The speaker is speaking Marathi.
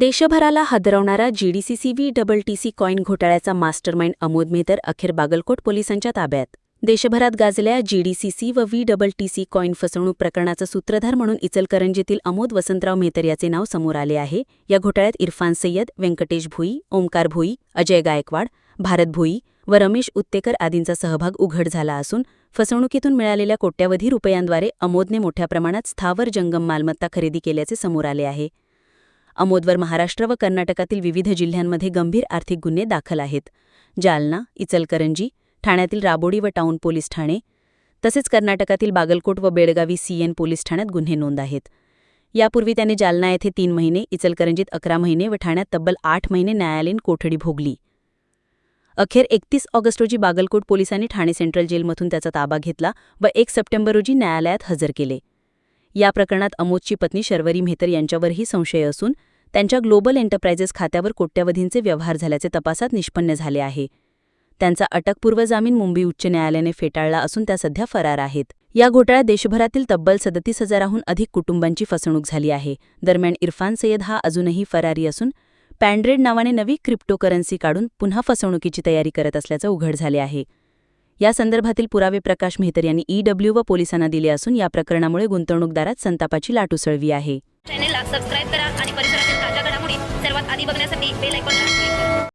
देशभराला हादरवणारा GDCC V double TC coin घोटाळ्याचा मास्टरमाइंड अमोद मेहतर अखेर बागलकोट पोलिसांच्या ताब्यात. देशभरात गाजल्या जीडीसीसी व व्ही डबल टीसी कॉईन फसवणूक प्रकरणाचा सूत्रधार म्हणून इचलकरंजीतील अमोद वसंतराव मेहतर याचे नाव समोर आले आहे. या घोटाळ्यात इरफान सय्यद व्यंकटेश भोई ओमकार भोई अजय गायकवाड भारत भोई व रमेश उत्तेकर आदींचा सहभाग उघड झाला असून फसवणुकीतून मिळालेल्या कोट्यावधी रुपयांद्वारे अमोदने मोठ्या प्रमाणात स्थावर जंगम मालमत्ता खरेदी केल्याचे समोर आले आहे. अमोदवर महाराष्ट्र व कर्नाटकातील विविध जिल्ह्यांमध्ये गंभीर आर्थिक गुन्हे दाखल आहेत. जालना इचलकरंजी ठाण्यातील राबोडी व टाऊन पोलीस ठाणे तसेच कर्नाटकातील बागलकोट व बेळगावी सीएन पोलीस ठाण्यात गुन्हे नोंद आहेत. यापूर्वी त्याने जालना येथे तीन महिने इचलकरंजीत अकरा महिने व ठाण्यात तब्बल आठ महिने न्यायालयीन कोठडी भोगली. अखेर एकतीस ऑगस्ट रोजी बागलकोट पोलिसांनी ठाणे सेंट्रल जेलमधून त्याचा ताबा घेतला व एक सप्टेंबर रोजी न्यायालयात हजर केले. या प्रकरणात अमोदची पत्नी शर्वरी मेहतर यांच्यावरही संशय असून त्यांच्या ग्लोबल एंटरप्राइजेस खात्यावर कोट्यवधींचे व्यवहार झाल्याचे तपासात निष्पन्न झाले आहे. त्यांचा अटकपूर्व जामीन मुंबई उच्च न्यायालयाने फेटाळला असून त्या सध्या फरार आहेत. या घोटाळ्यात देशभरातील तब्बल सदतीस हजाराहून अधिक कुटुंबांची फसवणूक झाली आहे. दरम्यान इरफान सय्यद हा अजूनही फरारी असून पॅन्ड्रेड नावाने नवी क्रिप्टोकरन्सी काढून पुन्हा फसवणुकीची तयारी करत असल्याचं उघड झाले आहे. या संदर्भातील पुरावे प्रकाश मेहतर यांनी ईडब्ल्यू व पोलिसांना दिले असून या प्रकरणामुळे गुंतवणूकदारात संतापाची लाट उसळली आहे. चॅनेलला सबस्क्राईब करा आणि परिसरातील ताज्या घडामोडी सर्वात आधी बघण्यासाठी बेल ऐकून करा